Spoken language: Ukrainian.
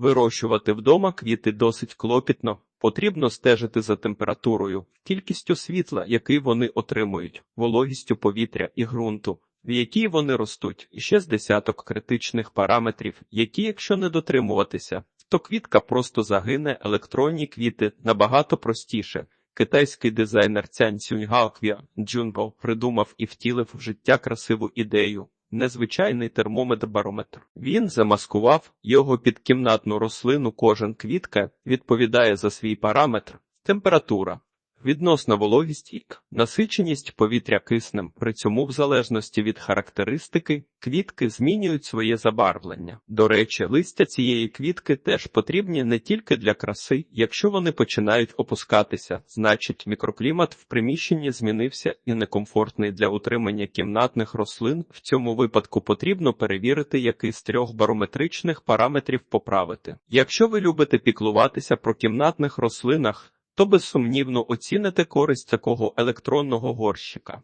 Вирощувати вдома квіти досить клопітно. Потрібно стежити за температурою, кількістю світла, який вони отримують, вологістю повітря і ґрунту, в якій вони ростуть, і ще з десяток критичних параметрів, які, якщо не дотримуватися, то квітка просто загине, електронні квіти набагато простіше. Китайський дизайнер Цянь Цюньгаоквія Джунбо придумав і втілив в життя красиву ідею. Незвичайний термометр-барометр. Він замаскував його під кімнатну рослину. Кожен квітка відповідає за свій параметр, температура, відносна вологість і насиченість повітря киснем. При цьому, в залежності від характеристики, квітки змінюють своє забарвлення. До речі, листя цієї квітки теж потрібні не тільки для краси. Якщо вони починають опускатися, значить мікроклімат в приміщенні змінився і некомфортний для утримання кімнатних рослин. В цьому випадку потрібно перевірити, який з трьох барометричних параметрів поправити. Якщо ви любите піклуватися про кімнатних рослинах, то безсумнівно оціните користь такого електронного горщика.